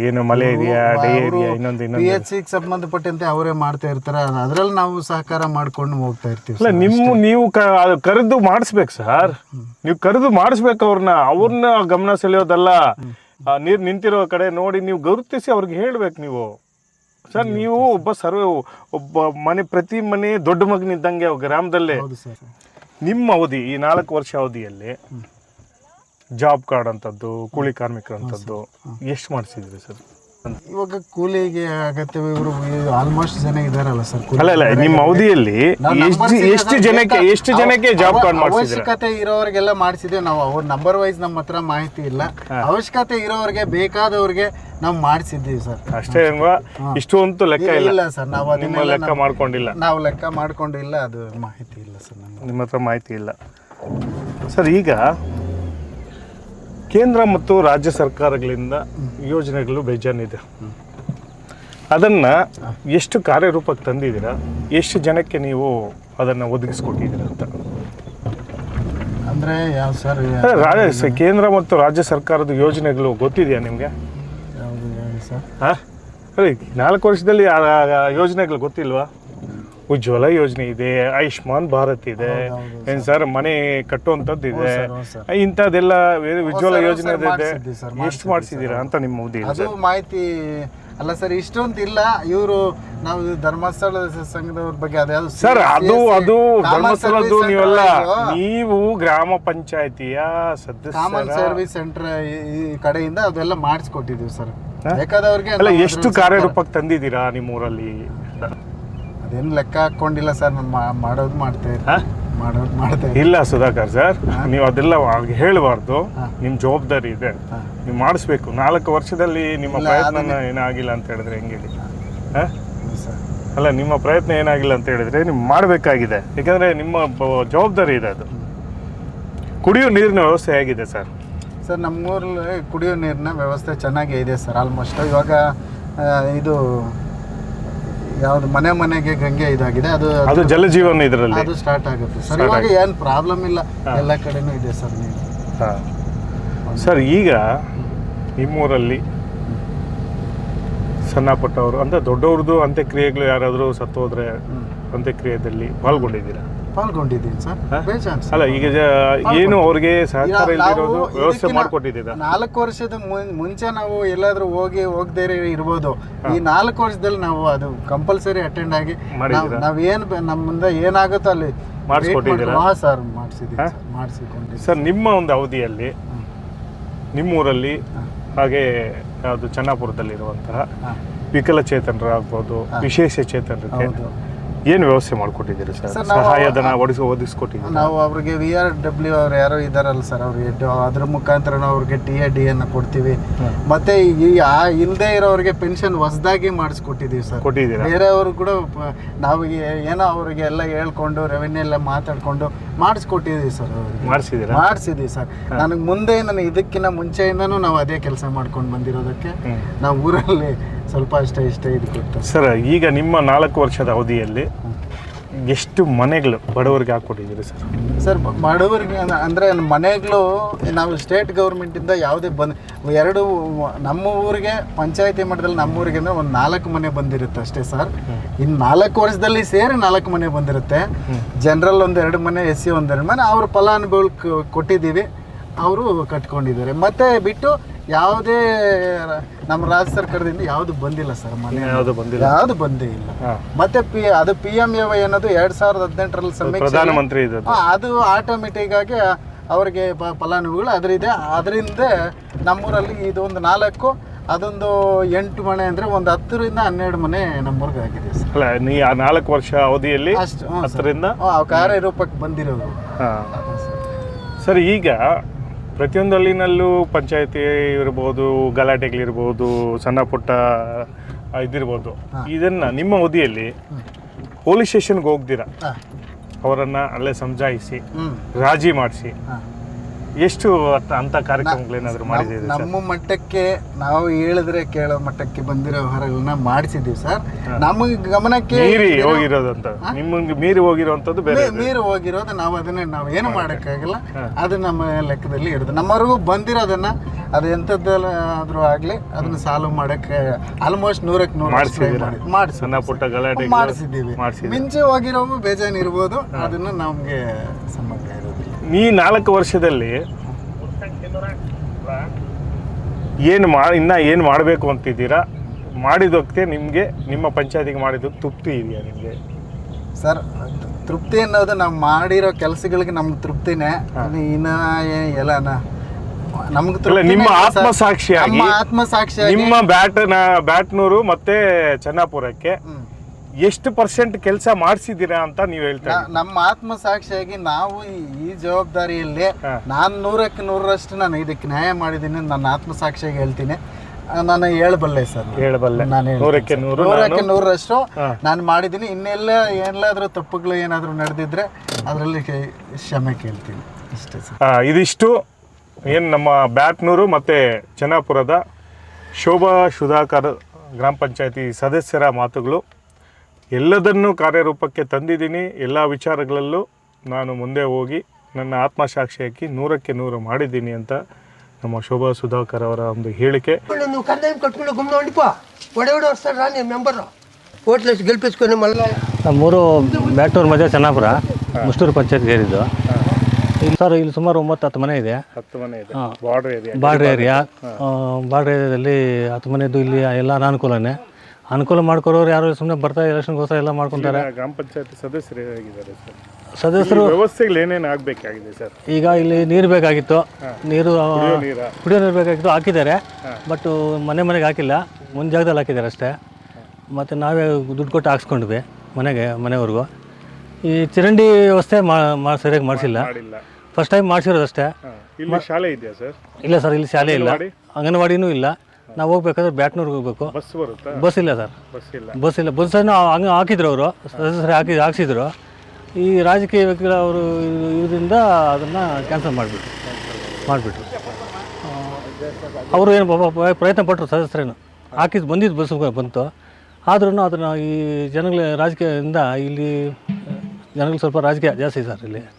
ಏನು ಮಲೇರಿಯಾ ಡಯೇರಿಯಾ ಇನ್ನೊಂದು ಪಿ ಇನ್ನೊಂದು ಎಚ್ ಸಿಗೆ ಸಂಬಂಧಪಟ್ಟಂತೆ ಅವರೇ ಮಾಡ್ತಾ ಇರ್ತಾರೆ. ಅದರಲ್ಲಿ ನಾವು ಸಹಕಾರ ಮಾಡ್ಕೊಂಡು ಹೋಗ್ತಾ ಇರ್ತೀವಿ ಇಲ್ಲ ನಿಮ್ಮ ನೀವು ಕ ಅದು ಕರೆದು ಮಾಡಿಸ್ಬೇಕು ಸರ್. ನೀವು ಕರೆದು ಮಾಡಿಸ್ಬೇಕು ಅವ್ರನ್ನ. ಅವ್ರನ್ನ ಗಮನ ಸೆಳೆಯೋದಲ್ಲ. ಆ ನೀರು ನಿಂತಿರೋ ಕಡೆ ನೋಡಿ ನೀವು ಗುರುತಿಸಿ ಅವ್ರಿಗೆ ಹೇಳ್ಬೇಕು ನೀವು. ಸರ್ ನೀವು ಒಬ್ಬ ಸರ್ವೆ ಒಬ್ಬ ಮನೆ ಪ್ರತಿ ಮನೆ ದೊಡ್ಡ ಮಗನಿದ್ದಂಗೆ ಗ್ರಾಮದಲ್ಲೇ ಹೌದು ಸರ್. ನಿಮ್ಮ ಅವಧಿ ಈ ನಾಲ್ಕು ವರ್ಷ ಅವಧಿಯಲ್ಲಿ ಜಾಬ್ ಕಾರ್ಡ್ ಅಂತದ್ದು ಕೂಲಿ ಕಾರ್ಮಿಕರಂಥದ್ದು ಎಷ್ಟು ಮಾಡಿಸಿದ್ರಿ ಸರ್? ಇವಾಗ ಕೂಲಿಗೆ ಅಗತ್ಯ ಇವರು ಆಲ್ಮೋಸ್ಟ್ ಜನ ಇದಾರಲ್ಲ ಸರ್ ಕೂಲಿ ಅಲ್ಲ ಅಲ್ಲ ನಿಮ್ಮ ಅವಧಿಯಲ್ಲಿ ನಾವು ಎಷ್ಟು numbers ಎಷ್ಟು ಜನಕ್ಕೆ ಎಷ್ಟು ಜನಕ್ಕೆ ಜಾಬ್ ಅವ- ಕಾರ್ಡ್ ಮಾಡಿಸಿದ್ರೆ? ಅವಶ್ಯಕತೆ ಇರೋರಿಗೆಲ್ಲ ಮಾಡಿಸಿದ್ವಿ. ನಾವು ಅವ್ರ ನಂಬರ್ ವೈಸ್ ನಮ್ಮ ಹತ್ರ ಮಾಹಿತಿ ಇಲ್ಲ. ಅವಶ್ಯಕತೆ ಇರೋರಿಗೆ ಬೇಕಾದವ್ರಿಗೆ ನಾವು ಮಾಡಿಸಿದ್ದೀವಿ ಸರ್. ಅಷ್ಟೇ ಅಲ್ವಾ ಇಷ್ಟು ಅಂತೂ ಲೆಕ್ಕ ಇಲ್ಲ ಇಲ್ಲ. ಸರ್ ನಾವು ನಿಮ್ಮ ಅದನ್ನೆಲ್ಲ ಲೆಕ್ಕ ಮಾಡ್ಕೊಂಡಿಲ್ಲ. ನಾವು ಲೆಕ್ಕ ಮಾಡ್ಕೊಂಡಿಲ್ಲ ಅದು ಮಾಹಿತಿ ಇಲ್ಲ ಸರ್ ನಮ್ಗೆ. ನಿಮ್ಮ ಹತ್ರ ಮಾಹಿತಿ ಇಲ್ಲ. ಸರ್ ಈಗ ಕೇಂದ್ರ ಮತ್ತು ರಾಜ್ಯ ಸರ್ಕಾರಗಳಿಂದ ಯೋಜನೆಗಳು ಬೇಜಾನಿದೆ. ಅದನ್ನ ಎಷ್ಟು ಕಾರ್ಯರೂಪಕ್ಕೆ ತಂದಿದ್ದೀರಾ? ಎಷ್ಟು ಜನಕ್ಕೆ ನೀವು ಅದನ್ನು ಒದಗಿಸ್ಕೊಟ್ಟಿದ್ದೀರಾ ಅಂತ. ಅಂದ್ರೆ ಯಾವ ಸರ್ ರಾಜ್ಯ ಕೇಂದ್ರ ಮತ್ತು ರಾಜ್ಯ ಸರ್ಕಾರದ ಯೋಜನೆಗಳು ಗೊತ್ತಿದೆಯಾ ನಿಮಗೆ? ಯಾವುದು ಹೇಳಿ ಸರ್? ಹಾಂ? ನಾಲ್ಕು ವರ್ಷದಲ್ಲಿ ಆ ಆ ಯೋಜನೆಗಳು ಗೊತ್ತಿಲ್ವಾ? ಉಜ್ವಲ ಯೋಜನೆ ಇದೆ ಆಯುಷ್ಮಾನ್ ಭಾರತ್ ಇದೆ. ಏನ್ ಸರ್. ಮನೆ ಕಟ್ಟುವಂಥದ್ದು ಇದೆ. ಇಂಥದ್ದೆಲ್ಲ ಉಜ್ವಲ ಯೋಜನೆ ಇದೆ. ಎಷ್ಟು ಮಾಡಿಸಿದ್ದೀರಾ ಅಂತ ನಿಮ್ಮ ಅದು ಮಾಹಿತಿ ಅಲ್ಲ ಸರ್ ಇಷ್ಟೊಂದು ಇಲ್ಲ. ಇವರು ನಾವು ಧರ್ಮಸ್ಥಳ ಸಂಘದವ್ರ ಬಗ್ಗೆ ಅದೇ ಸರ್ ಅದು ಅದು ಧರ್ಮಸ್ಥಳದ್ದು ನೀವಲ್ಲ. ನೀವು ಗ್ರಾಮ ಪಂಚಾಯತಿಯ ಕಾಮನ್ ಸರ್ವಿಸ್ ಸೆಂಟರ್ ಈ ಕಡೆಯಿಂದ ಅದೆಲ್ಲ ಮಾಡಿಸ್ಕೊಟ್ಟಿದ್ದೀವಿ ಸರ್. ಬೇಕಾದವ್ರಿಗೆ ಅಲ್ಲ ಎಷ್ಟು ಕಾರ್ಯರೂಪಕ್ಕೆ ತಂದಿದ್ದೀರಾ ನಿಮ್ಮ ಊರಲ್ಲಿ ಅದೇನು ಲೆಕ್ಕ ಹಾಕೊಂಡಿಲ್ಲ ಸರ್ ನಾನು ಮಾಡೋದು ಮಾಡ್ತೇವೆ ಹಾ? ಮಾಡೋದು ಮಾಡ್ತಾ ಇಲ್ಲ ಸುಧಾಕರ್ ಸರ್ ನೀವು ಅದೆಲ್ಲ ಹೇಳಬಾರ್ದು. ನಿಮ್ಮ ಜವಾಬ್ದಾರಿ ಇದೆ. ನೀವು ಮಾಡಿಸ್ಬೇಕು. ನಾಲ್ಕು ವರ್ಷದಲ್ಲಿ ನಿಮ್ಮ ಪ್ರಯತ್ನ ಏನಾಗಿಲ್ಲ ಅಂತ ಹೇಳಿದ್ರೆ ಹೆಂಗೆ ಹೇಳಿ ಹಾ? ಅಲ್ಲ ನಿಮ್ಮ ಪ್ರಯತ್ನ ಏನಾಗಿಲ್ಲ ಅಂತ ಹೇಳಿದ್ರೆ ನೀವು ಮಾಡಬೇಕಾಗಿದೆ. ಯಾಕಂದ್ರೆ ನಿಮ್ಮ ಜವಾಬ್ದಾರಿ ಇದೆ ಅದು. ಕುಡಿಯೋ ನೀರಿನ ವ್ಯವಸ್ಥೆ ಹೇಗಿದೆ ಸರ್? ಸರ್ ನಮ್ಮೂರಲ್ಲಿ ಕುಡಿಯೋ ನೀರಿನ ವ್ಯವಸ್ಥೆ ಚೆನ್ನಾಗೇ ಇದೆ ಸರ್ ಆಲ್ಮೋಸ್ಟ್ ಇವಾಗ ಇದು ಯಾವುದು ಮನೆ ಮನೆಗೆ ಗಂಗೆ ಇದಾಗಿದೆ ಅದು ಅದು ಜಲಜೀವನ ಇದರಲ್ಲಿ. ಅದು ಸ್ಟಾರ್ಟ್ ಆಗುತ್ತೆ. ಸರ್ ಇವಾಗ ಏನು ಪ್ರಾಬ್ಲಮ್ ಇಲ್ಲ. ಎಲ್ಲ ಕಡೆನೂ ಇದೆ ಸರ್ ನೀವು ಹಾ. ಸರ್ ಈಗ ನಿಮ್ಮೂರಲ್ಲಿ ಸಣ್ಣ ಪುಟ್ಟವರು ಅಂದ್ರೆ ದೊಡ್ಡವ್ರದ್ದು ಅಂತ್ಯಕ್ರಿಯೆಗಳು ಯಾರಾದರೂ ಸತ್ತೋದ್ರೆ ಅಂತ್ಯಕ್ರಿಯೆಯಲ್ಲಿ ಪಾಲ್ಗೊಂಡಿದ್ದೀರಾ? ಪಾಲ್ಗೊಂಡಿದ್ದೀನಿ ಸರ್. ಬೇಜಾನ್ ಅಲ್ಲ ಈಗ ಏನು ಅವ್ರಿಗೆ ಸಹಕಾರ ಇಲ್ದಿರೋದು ವ್ಯವಸ್ಥೆ ಮಾಡ್ಕೊಟ್ಟಿದ್ದೀರಾ? ನಾಲ್ಕು ವರ್ಷದ ಮುಂಚೆ ನಾವು ಎಲ್ಲಾದರೂ ಹೋಗಿ ಹೋಗದೇ ಇರ್ಬೋದು. ಈ ನಾಲ್ಕು ವರ್ಷದಲ್ಲಿ ನಾವು ಅದು ಕಂಪಲ್ಸರಿ ಅಟೆಂಡ್ ಆಗಿ ನಾವೇನು ನಾವ್ ಏನ್ ಬೆ- ನಮ್ಮ ಮುಂದೆ ಏನಾಗುತ್ತೋ ಅಲ್ಲಿ? ಹಾ ಸರ್ ಮಾಡಿಸಿದ್ದೀವಿ ಮಾಡಿಸಿಕೊಂಡಿದ್ದೀವಿ ಸರ್ ನಿಮ್ಮ ಒಂದು ಅವಧಿಯಲ್ಲಿ ನಿಮ್ಮೂರಲ್ಲಿ ಹಾಗೆ ಯಾವುದು ಚೆನ್ನಾಪುರದಲ್ಲಿರುವಂತಹ ವಿಕಲ ವಿಕಲಚೇತನರಾಗ್ಬೋದು ವಿಶೇಷ ಚೇತನರಿಗೆ ಏನು ವ್ಯವಸ್ಥೆ ಮಾಡಿಕೊಟ್ಟಿದ್ದೀರಿ ಸರ್? ಸರ್, ನಾವು- ಸಹಾಯಧನ ಒಡಿಸಿ ಒದಗಿಸ್ಕೊಟ್ಟಿದ್ದೀರಿ? ನಾವು ಅವ್ರಿಗೆ ವಿ ಆರ್ ಡಬ್ಲ್ಯೂ ಅವ್ರು ಯಾರೋ ಇದಾರಲ್ಲ ಸರ್ ಅವ್ರಿಗೆ ಡ- ಅದ್ರ ಮುಖಾಂತರ ನಾವು ಅವ್ರಿಗೆ ಟಿ ಎ ಡಿ ಅನ್ನ ಕೊಡ್ತೀವಿ. ಮತ್ತೆ ಈ ಆ ಇಲ್ಲದೆ ಇರೋರಿಗೆ ಪೆನ್ಷನ್ ಹೊಸದಾಗಿ ಮಾಡಿಸ್ಕೊಟ್ಟಿದ್ದೀವಿ ಸರ್. ಕೊಟ್ಟಿದ್ದೀರಾ? ಬೇರೆಯವರು ಕೂಡ ಪ- ನಾವು ಏ- ಏನೋ ಅವ್ರಿಗೆ ಎಲ್ಲ ಹೇಳ್ಕೊಂಡು ರೆವೆನ್ಯೂ ಎಲ್ಲ ಮಾತಾಡ್ಕೊಂಡು ಮಾಡಿಸ್ಕೊಟ್ಟಿದ್ದೀವಿ ಸರ್ ಅವ್ರಿಗೆ. ಮಾಡಿಸಿದ್ದೀರಾ? ಮಾಡಿಸಿದ್ದೀವಿ ಸರ್. ನನಗೆ ಮುಂದೆ ನಾನು ಇದಕ್ಕಿಂತ ಮುಂಚೆಯಿಂದನೂ ನಾವು ಅದೇ ಕೆಲಸ ಮಾಡ್ಕೊಂಡು ಬಂದಿರೋದಕ್ಕೆ ನಾವು ಊರಲ್ಲಿ ಸ್ವಲ್ಪ ಅಷ್ಟೇ ಇಷ್ಟೇ ಇದು ಕೊಟ್ಟು ಸರ್ ಈಗ ನಿಮ್ಮ ನಾಲ್ಕು ವರ್ಷದ ಅವಧಿಯಲ್ಲಿ ಎಷ್ಟು ಮನೆಗಳು ಬಡವರಿಗೆ ಹಾಕ್ಕೊಟ್ಟಿದ್ದೀರಿ ಸರ್? ಸರ್ ಬಡವರಿಗೆ ಅಂದರೆ ಅಂದ್ರೆ ಮನೆಗಳು ನಾವು ಸ್ಟೇಟ್ ಗೌರ್ಮೆಂಟಿಂದ ಯಾವುದೇ ಬಂದ್ ಎರಡು ನಮ್ಮ ಊರಿಗೆ ಪಂಚಾಯತಿ ಮಟ್ಟದಲ್ಲಿ ನಮ್ಮ ಊರಿಗೆ ಅಂದರೆ ಒಂದು ನಾಲ್ಕು ಮನೆ ಬಂದಿರುತ್ತೆ ಅಷ್ಟೇ ಸರ್. ಇನ್ನು ನಾಲ್ಕು ವರ್ಷದಲ್ಲಿ ಸೇರಿ ನಾಲ್ಕು ಮನೆ ಬಂದಿರುತ್ತೆ. ಜನರಲ್ ಒಂದು ಎರಡು ಮನೆ ಎಸ್ ಸಿ ಒಂದೆರಡು ಮನೆ ಅವರು ಫಲಾನುಭವಿಗಳು ಕೊಟ್ಟಿದ್ದೀವಿ. ಅವರು ಕಟ್ಕೊಂಡಿದ್ದಾರೆ. ಮತ್ತೆ ಬಿಟ್ಟು ಯಾವುದೇ ನಮ್ಮ ರಾಜ್ಯ ಸರ್ಕಾರದಿಂದ ಯಾವುದು ಬಂದಿಲ್ಲ ಸರ್ ಮನೆ ಯಾವುದು ಬಂದಿಲ್ಲ. ಯಾವುದು ಬಂದೇ ಇಲ್ಲ. ಮತ್ತೆ ಪಿ ಅದು ಪಿ ಎಂ ಎ ವೈ ಅನ್ನೋದು ಎರಡ್ ಸಾವಿರದ ಹದಿನೆಂಟರಲ್ಲಿ ಸಮೀಕ್ಷೆ ಪ್ರಧಾನಮಂತ್ರಿ ಅದು ಆಟೋಮೆಟಿಕ್ ಆಗಿ ಅವರಿಗೆ ಫಲಾನುಭವಿಗಳು ಅದರಿದೆ ಅದರಿಂದ ನಮ್ಮೂರಲ್ಲಿ ಇದೊಂದು ನಾಲ್ಕು ಅದೊಂದು ಎಂಟು ಮನೆ ಅಂದರೆ ಒಂದು ಹತ್ತರಿಂದ ಹನ್ನೆರಡು ಮನೆ ನಮ್ಮೂರಿಗೆ ಆಗಿದೆ ಅಲ್ಲ ನೀ ಆ ನಾಲ್ಕು ವರ್ಷ ಅವಧಿಯಲ್ಲಿ ಅಷ್ಟು ಹತ್ತರಿಂದ ಕಾರ್ಯರೂಪಕ್ಕೆ ಬಂದಿರೋದು. ಹಾಂ. ಸರ್ ಈಗ ಪ್ರತಿಯೊಂದು ಹಳ್ಳಿನಲ್ಲೂ ಪಂಚಾಯತಿ ಇರ್ಬೋದು ಗಲಾಟೆಗಳಿರ್ಬೋದು ಸಣ್ಣ ಪುಟ್ಟ ಇದಿರ್ಬೋದು. ಇದನ್ನ ನಿಮ್ಮ ಅವಧಿಯಲ್ಲಿ ಪೊಲೀಸ್ ಸ್ಟೇಷನ್ಗೆ ಹೋಗ್ದಿರ? ಅವರನ್ನು ಅಲ್ಲೇ ಸಮಜಾಯಿಸಿ ರಾಜಿ ಮಾಡಿಸಿ. ಎಷ್ಟು ಅಂತ ಕಾರ್ಯಕ್ರಮಗಳೇನಾದ್ರು ಮಾಡಿದ್ದೀವಿ ನಮ್ಮ ಮಟ್ಟಕ್ಕೆ ನಾವು ಹೇಳಿದ್ರೆ ಕೇಳೋ ಮಟ್ಟಕ್ಕೆ ಬಂದಿರೋ ವ್ಯವಹಾರಗಳನ್ನ ಮಾಡಿಸಿದ್ದೀವಿ ಸರ್. ನಮಗೆ ಗಮನಕ್ಕೆ ಮೀರಿ ಹೋಗಿರೋದಂತ. ನಿಮಗೆ ಮೀರಿ ಹೋಗಿರೋವಂಥದ್ದು ಬೇರೆ ಮೀರಿ ಹೋಗಿರೋದು ನಾವು ಅದನ್ನ ನಾವು ಏನು ಮಾಡೋಕ್ಕಾಗಲ್ಲ. ಅದು ನಮ್ಮ ಲೆಕ್ಕದಲ್ಲಿ ಇರೋದು. ನಮ್ಮವರೆಗೂ ಬಂದಿರೋದನ್ನ ಅದು ಎಂಥದ್ದಾದ್ರೂ ಆಗಲಿ ಅದನ್ನ ಸಾಲ್ವ್ ಮಾಡೋಕ್ಕೆ ಆಲ್ಮೋಸ್ಟ್ ನೂರಕ್ಕೆ ನೂರು? ಮಾಡಿಸಿ ಸಣ್ಣ ಪುಟ್ಟ ಗಲಾಟೆ ಮಾಡಿಸಿದ್ದೀವಿ. ಮಿಂಚೆ ಹೋಗಿರೋವು ಬೇಜಾನ್ ಇರ್ಬೋದು ಅದನ್ನ ನಮಗೆ ಸಂಬಂಧ ಈ ನಾಲ್ಕು ವರ್ಷದಲ್ಲಿ ಏನು ಮಾ ಇನ್ನ ಏನು ಮಾಡಬೇಕು ಅಂತಿದ್ದೀರಾ ಮಾಡಿದಕ್ಕೆ ನಿಮಗೆ ನಿಮ್ಮ ಪಂಚಾಯತಿಗೆ ಮಾಡಿದಕ್ಕೆ ತೃಪ್ತಿ ಇದೆಯಾ ನಿಮಗೆ ಸರ್ ತೃಪ್ತಿ ಅನ್ನೋದು ನಾವು ಮಾಡಿರೋ ಕೆಲಸಗಳಿಗೆ ನಮ್ಗೆ ತೃಪ್ತಿನೇ ಇನ್ನ ಎಲ್ಲ ನಮ್ಗೆ ನಿಮ್ಮ ಆತ್ಮಸಾಕ್ಷಿ. ಆತ್ಮಸಾಕ್ಷಿಯಾಗಿ ನಮ್ಮ ಆತ್ಮಸಾಕ್ಷಿಯಾಗಿ ನಿಮ್ಮ ಬ್ಯಾಟ್ನ ಬ್ಯಾಟ್ನೂರು ಮತ್ತೆ ಚೆನ್ನಾಪುರಕ್ಕೆ. ಎಷ್ಟು ಪರ್ಸೆಂಟ್ ಕೆಲಸ ಮಾಡಿಸಿದ್ದೀರಾ ಅಂತ ನೀವು ಹೇಳ್ತಾ ನ- ಇದ್ದೀರಿ. ನಮ್ಮ ಆತ್ಮಸಾಕ್ಷಿಯಾಗಿ ನಾವು ಈ- ಈ ಜವಾಬ್ದಾರಿಯಲ್ಲಿ. ನಾನು ನೂರಕ್ಕೆ ನೂರರಷ್ಟು ನಾನು ಇದಕ್ಕೆ ನ್ಯಾಯ ಮಾಡಿದ್ದೀನಿ ನನ್ನ ಆತ್ಮಸಾಕ್ಷಿಯಾಗಿ ಹೇಳ್ತೀನಿ. ಆ, ನಾನು ಹೇಳಬಲ್ಲೆ ಸರ್ ಹೇಳಬಲ್ಲೆ. ನಾನು ಹೇಳ್ತೀನಿ ನೂರಕ್ಕೆ ಸರ್. ನೂರು ನೂರಕ್ಕೆ ನಾನು? ನೂರರಷ್ಟು ನಾನು ಮಾಡಿದ್ದೀನಿ. ಇನ್ನೆಲ್ಲ ಎಲ್ಲಾದರೂ ತಪ್ಪುಗಳು ಏನಾದರೂ ನಡೆದಿದ್ರೆ ಅದರಲ್ಲಿ ಕ್ಷಮೆ ಕೇಳ್ತೀನಿ. ಅಷ್ಟೇ ಸರ್. ಆ, ಇದಿಷ್ಟು. ಏನು ನಮ್ಮ ಬ್ಯಾಟ್ನೂರು ಮತ್ತು ಚೆನ್ನಾಪುರದ ಶೋಭಾ ಸುಧಾಕರ್ ಗ್ರಾಮ ಪಂಚಾಯತಿ ಸದಸ್ಯರ ಮಾತುಗಳು. ಎಲ್ಲದನ್ನೂ ಕಾರ್ಯರೂಪಕ್ಕೆ ತಂದಿದ್ದೀನಿ. ಎಲ್ಲ ವಿಚಾರಗಳಲ್ಲೂ ನಾನು ಮುಂದೆ ಹೋಗಿ ನನ್ನ ಆತ್ಮಸಾಕ್ಷಿ ಹಾಕಿ ನೂರಕ್ಕೆ ನೂರು ಮಾಡಿದ್ದೀನಿ ಅಂತ ನಮ್ಮ ಶೋಭಾ ಸುಧಾಕರ್ ಅವರ ಒಂದು ಹೇಳಿಕೆ. ಒಡೆ ನಮ್ಮೂರು ಬ್ಯಾಟೂರು ಮಧ್ಯೆ ಚೆನ್ನಾಪುರ ಮುಷ್ಟೂರು ಪಂಚಾಯತ್ ಸೇರಿದ್ದು ಸರ್ ಇಲ್ಲಿ ಸುಮಾರು ಒಂಬತ್ತು ಹತ್ತು ಮನೆ ಇದೆ. ಹತ್ತು ಮನೆ ಇದೆ. ಏರಿಯಾ ಬಾರ್ಡ್ರ್ ಏರಿಯಾ ಬಾರ್ಡ್ರ್ ಏರಿಯಾದಲ್ಲಿ ಹತ್ತು ಮನೆಯದ್ದು ಇಲ್ಲಿ ಎಲ್ಲ ಅನಾನುಕೂಲನೇ. ಅನುಕೂಲ ಮಾಡ್ಕೊರೋರು ಯಾರು ಸುಮ್ಮನೆ ಬರ್ತಾರೆ ಎಲೆಕ್ಷನ್ಗೋಸ್ಕರ ಎಲ್ಲ ಮಾಡ್ಕೊಂತಾರೆ. ಗ್ರಾಮ ಪಂಚಾಯತ್ ಸದಸ್ಯರು ಹೇಗಿದ್ದಾರೆ ಸರ್? ಸದಸ್ಯರು ವ್ಯವಸ್ಥೆಗಳು ಏನೇನು ಆಗಬೇಕಾಗಿದೆ ಸರ್? ಈಗ ಇಲ್ಲಿ ನೀರು ಬೇಕಾಗಿತ್ತು. ನೀರು ಕುಡಿಯೋ ನೀರು? ಬೇಕಾಗಿತ್ತು ಹಾಕಿದ್ದಾರೆ. ಬಟ್ ಮನೆ ಮನೆಗೆ ಹಾಕಿಲ್ಲ. ಒಂದು ಜಾಗದಲ್ಲಿ ಹಾಕಿದ್ದಾರೆ ಅಷ್ಟೇ. ಮತ್ತು ನಾವೇ ದುಡ್ಡು ಕೊಟ್ಟು ಹಾಕ್ಸ್ಕೊಂಡ್ವಿ ಮನೆಗೆ ಮನೆವರೆಗೂ ಈ ಚರಂಡಿ ವ್ಯವಸ್ಥೆ ಮಾ ಸರಿಯಾಗಿ ಮಾಡಿಸಿಲ್ಲ. ಫಸ್ಟ್ ಟೈಮ್ ಮಾಡಿಸಿರೋದಷ್ಟೇ ಅಷ್ಟೇ. ಇಲ್ಲಿ ಶಾಲೆ ಇದೆಯಾ ಸರ್? ಇಲ್ಲ ಸರ್ ಇಲ್ಲಿ ಶಾಲೆ ಇಲ್ಲ. ಅಂಗನವಾಡಿನೂ ಇಲ್ಲ. ನಾವು ಹೋಗ್ಬೇಕಾದ್ರೆ ಬ್ಯಾಟ್ನೂರ್ಗೆ ಹೋಗ್ಬೇಕು. ಬಸ್ ಬರುತ್ತಾ? ಬಸ್ ಇಲ್ಲ ಸರ್. ಬಸ್ ಇಲ್ಲ. ಬಸ್ ಇಲ್ಲ. ಬಸ್ಸನ್ನು ಹಂಗೆ ಹಾಕಿದ್ರು ಅವರು. ಸದಸ್ಯರು ಹಾಕಿ ಹಾಕ್ಸಿದ್ರು. ಈ ರಾಜಕೀಯ ವ್ಯಕ್ತಿಗಳ ಅವರು ಇದರಿಂದ ಅದನ್ನು ಕ್ಯಾನ್ಸಲ್ ಮಾಡಿಬಿಟ್ರು. ಮಾಡಿಬಿಟ್ರು. ಅವರು ಏನು ಪಾಪ ಪ್ರಯತ್ನ ಪಟ್ಟರು ಸದಸ್ಯರೇನು ಹಾಕಿದ್ದು ಬಂದಿದ್ದು ಬಸ್ ಬಂತು. ಆದ್ರೂ ಅದನ್ನು ಈ ಜನಗಳ ರಾಜಕೀಯದಿಂದ ಇಲ್ಲಿ ಜನಗಳು ಸ್ವಲ್ಪ ರಾಜಕೀಯ ಜಾಸ್ತಿ ಸರ್ ಇಲ್ಲಿ.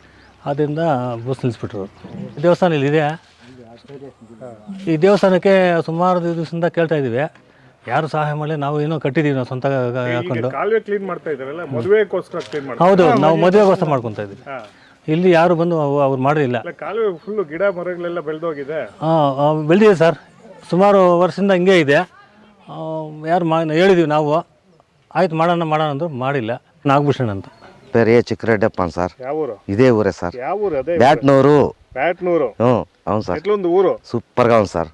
ಆದ್ದರಿಂದ ಬಸ್ ನಿಲ್ಲಿಸ್ಬಿಟ್ರು ದೇವಸ್ಥಾನ ಇಲ್ಲಿ ಇದೆ. ಈ ದೇವಸ್ಥಾನಕ್ಕೆ ಸುಮಾರು ದಿವಸದಿಂದ ಕೇಳ್ತಾ ಇದ್ದೀವಿ. ಯಾರು ಸಹಾಯ ಮಾಡಲಿ? ನಾವು ಏನೋ ಕಟ್ಟಿದ್ದೀವಿ ನಾವು ಸ್ವಂತ ಹಾಕೊಂಡು. ಕಾಲುವೆ ಕ್ಲೀನ್ ಮಾಡ್ತಾ ಇದಾರಲ್ಲ ಮದುವೆಗೋಸ್ಕರ ಕ್ಲೀನ್ ಹೌದು ನಾವು ಮದುವೆಗೋಸ್ಕರ ಮಾಡ್ಕೊತಾ ಇದ್ದೀವಿ. ಇಲ್ಲಿ ಯಾರು ಬಂದು ಅವು- ಅವ್ರು ಮಾಡಲಿಲ್ಲ. ಇಲ್ಲ ಕಾಲುವೆ ಫುಲ್ಲು ಗಿಡ ಮರಗಳೆಲ್ಲ ಬೆಳೆದೋಗಿದೆ. ಬೆಳೆದಿದೆ ಸರ್. ಸುಮಾರು ವರ್ಷದಿಂದ ಹಿಂಗೆ ಇದೆ. ಆ, ಯಾರು ಮಾ ಹೇಳಿದ್ದೀವಿ ನಾವು. ಆಯ್ತು ಮಾಡೋಣ ಮಾಡೋಣ ಅಂದ್ರೆ ಮಾಡಿಲ್ಲ. ನಾಗಭೂಷಣ ಅಂತ. ಪೆರಿಯ ಚಿಕ್ಕರೆಡ್ಡಪ್ಪನ್ ಸರ್. ಯಾವ ಊರು ಇದೇ ಊರೇ ಸರ್. ಯಾವ ಊರು. ಅದೇ ಬ್ಯಾಟ್ನೂರು. ಬ್ಯಾಟ್ನೂರು? ಹ್ಞೂ అవును సార్. ఎట్లుంది ఊరు? సూపర్గా ఉంది సార్.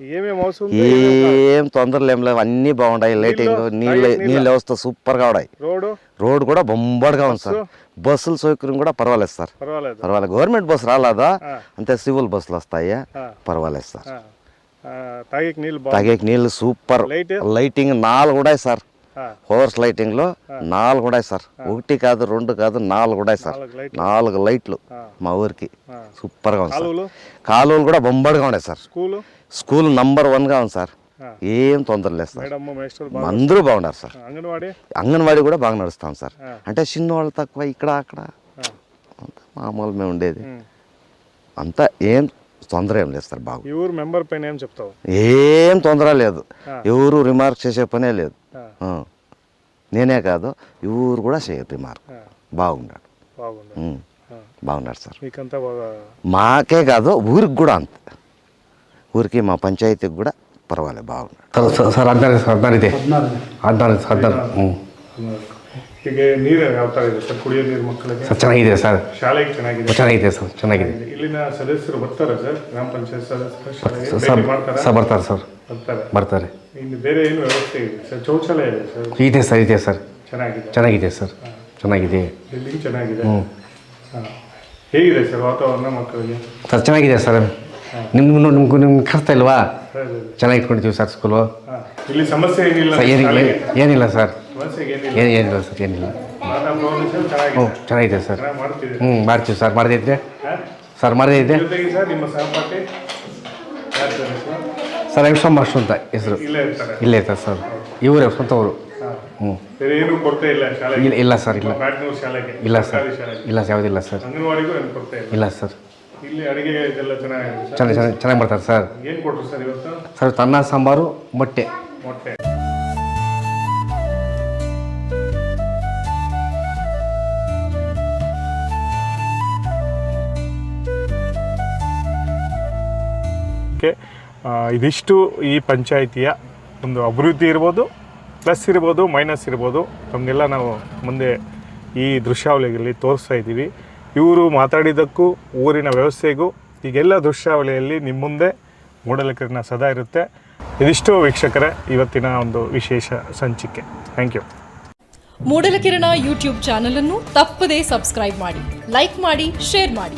ఏం తొందరలు ఏం లేవు. అన్నీ బాగున్నాయి లైటింగ్ నీళ్ళు నీళ్ళ. వ్యవస్థ సూపర్గా ఉన్నాయి. రోడ్డు? రోడ్ కూడా బొంబాడుగా ఉంది సార్. బస్సుల సౌకర్యం కూడా పర్వాలేదు సార్. పర్వాలేదు. గవర్నమెంట్ బస్సు రాలేదా? అంతే సివిల్ బస్సులు వస్తాయి. పర్వాలేదు సార్. తాగేకి నీళ్ళు బాగా తాగేకి నీళ్ళు సూపర్. లైట్? లైటింగ్ నాలుగు ఉన్నాయి సార్. హోర్స్ లైటింగ్లో నాలుగు ఉన్నాయి సార్. ఒకటి కాదు రెండు కాదు నాలుగు ఉన్నాయి సార్. నాలుగు లైట్లు. మా ఊరికి. ఆ. సూపర్గా ఉంది సార్. కాలువలు? కూడా బొంబాడుగా ఉన్నాయి సార్. స్కూలు? స్కూల్ నంబర్ వన్గా ఉంది సార్. ఏం తొందర లేదు సార్. అందరూ బాగున్నారు సార్. అంగన్వాడీ? కూడా బాగా నడుస్తాం సార్. అంటే చిన్నవాళ్ళు తక్కువ ఇక్కడ అక్కడ. మామూలు మేము ఉండేది. అంతా ఏం తొందర ఏం లేదు సార్ బాగు ఎవరు మెంబర్ పైన ఏం చెప్తావు ఏం తొందర లేదు ఎవరు రిమార్క్ చేసే పనే లేదు నేనే కాదు ఎవరు కూడా చేయదు రిమార్క్ బాగున్నాడు బాగున్నాడు సార్ మాకే కాదు ఊరికి కూడా అంత ఊరికి మా పంచాయతీకి కూడా పర్వాలేదు బాగున్నాడు సార్ అంటారు సార్ అంటారు అంటారు సార్ అంటారు ಈಗ ನೀರು ಯಾವ ಥರ ಇದೆ ಸರ್? ಕುಡಿಯೋ ನೀರು ಮಕ್ಕಳಿಗೆ? ಸರ್ ಚೆನ್ನಾಗಿದೆ ಸರ್. ಶಾಲೆಗೆ ಚೆನ್ನಾಗಿದೆ? ಚೆನ್ನಾಗಿದೆ ಸರ್ ಚೆನ್ನಾಗಿದೆ. ಇಲ್ಲಿನ ಸದಸ್ಯರು ಬರ್ತಾರೆ ಸರ್? ಗ್ರಾಮ ಪಂಚಾಯತ್ ಸದಸ್ಯರು ಶಾಲೆಗೆ ಸರ್ ಭೇಟಿ ಮಾಡ್ತಾರಾ? ಸರ್ ಬರ್ತಾರೆ ಸರ್. ಬರ್ತಾರೆ. ಬರ್ತಾರೆ. ಇನ್ನು ಬೇರೆ ಏನು ವ್ಯವಸ್ಥೆ ಇದೆ ಸರ್? ಶೌಚಾಲಯ ಇದೆ ಸರ್? ಇದೆ ಸರ್ ಇದೆ ಸರ್. ಚೆನ್ನಾಗಿದೆ. ಚೆನ್ನಾಗಿದೆ ಸರ್. ಚೆನ್ನಾಗಿದೆ. ಇಲ್ಲಿ ಚೆನ್ನಾಗಿದೆ. ಹ್ಞೂ ಹಾಂ. ಹೇಗಿದೆ ಸರ್ ವಾತಾವರಣ ಮಕ್ಕಳಿಗೆ? ಸರ್ ಚೆನ್ನಾಗಿದೆ ಸರ್. ನಿಮ್ಮ ನಿಮ್ಗೆ ನಿಮ್ಗೆ ಕಷ್ಟ ಇಲ್ವಾ? ಚೆನ್ನಾಗಿ ಇಟ್ಕೊಂಡಿದ್ದೀವಿ ಸರ್ ಸ್ಕೂಲು ಹಾ. ಇಲ್ಲಿ ಸಮಸ್ಯೆ ಏನಿಲ್ಲ ಸರ್ ಏನಿಲ್ಲ ಶಾಲೆಗೆ? ಏನಿಲ್ಲ ಸರ್. ಏನು ಏನಿಲ್ಲ. ಸರ್ ಏನಿಲ್ಲ. ಹ್ಞೂ ಚೆನ್ನಾಗಿದೆ. ಸರ್. ಹ್ಞೂ ಮಾಡ್ತೀವಿ ಸರ್ ಮಾಡದೇ ಇದ್ದೆ ಸರ್ ಮಾಡದೇ ಇದ್ದೆ ಸರ್ ನಿಮ್ಮ ಸಹಪಾಠಿ. ಯಾರ್ ಸರ್ ಹೆಸರು? ಸರ್ ವೆಂಕಟೇಶ್ವರ ಮಾಸ್ಟರ್ ಅಂತ ಹೆಸರು. ಇಲ್ಲೇ ಇರ್ತಾರೆ. ಸರ್. ಇವರೇ ಸ್ವಂತವರು. ಹ್ಞೂ ಇಲ್ಲ ಇಲ್ಲ ಸರ್ ಇಲ್ಲ. ಇಲ್ಲ ಸರ್. ಇಲ್ಲ ಸರ್ ಯಾವುದಿಲ್ಲ ಸರ್. ಇಲ್ಲ? ಸರ್. ಚೆನ್ನಾಗಿ ಚೆನ್ನಾಗಿ ಮಾಡ್ತಾರೆ ಸರ್. ಸರ್ ಇವತ್ತು? ಸರ್ ಅನ್ನ ಸಾಂಬಾರು ಮೊಟ್ಟೆ. ಇದಿಷ್ಟು ಈ ಪಂಚಾಯಿತಿಯ ಒಂದು ಅಭಿವೃದ್ಧಿ ಇರ್ಬೋದು, ಪ್ಲಸ್ ಇರ್ಬೋದು, ಮೈನಸ್ ಇರ್ಬೋದು. ನಮಗೆಲ್ಲ ನಾವು ಮುಂದೆ ಈ ದೃಶ್ಯಾವಳಿಯಲ್ಲಿ ತೋರಿಸ್ತಾ ಇದ್ದೀವಿ. ಇವರು ಮಾತಾಡಿದ್ದಕ್ಕೂ, ಊರಿನ ವ್ಯವಸ್ಥೆಗೂ ಈಗೆಲ್ಲ ದೃಶ್ಯಾವಳಿಯಲ್ಲಿ ನಿಮ್ಮ ಮುಂದೆ ಮೂಡಲಕರಣ ಸದಾ ಇರುತ್ತೆ. ಇದಿಷ್ಟು ವೀಕ್ಷಕರೇ, ಇವತ್ತಿನ ಒಂದು ವಿಶೇಷ ಸಂಚಿಕೆ. ಥ್ಯಾಂಕ್ ಯು ಮೂಡಲಕಿರಣ ಯೂಟ್ಯೂಬ್ ಚಾನಲನ್ನು ತಪ್ಪದೇ ಸಬ್ಸ್ಕ್ರೈಬ್ ಮಾಡಿ, ಲೈಕ್ ಮಾಡಿ, ಶೇರ್ ಮಾಡಿ.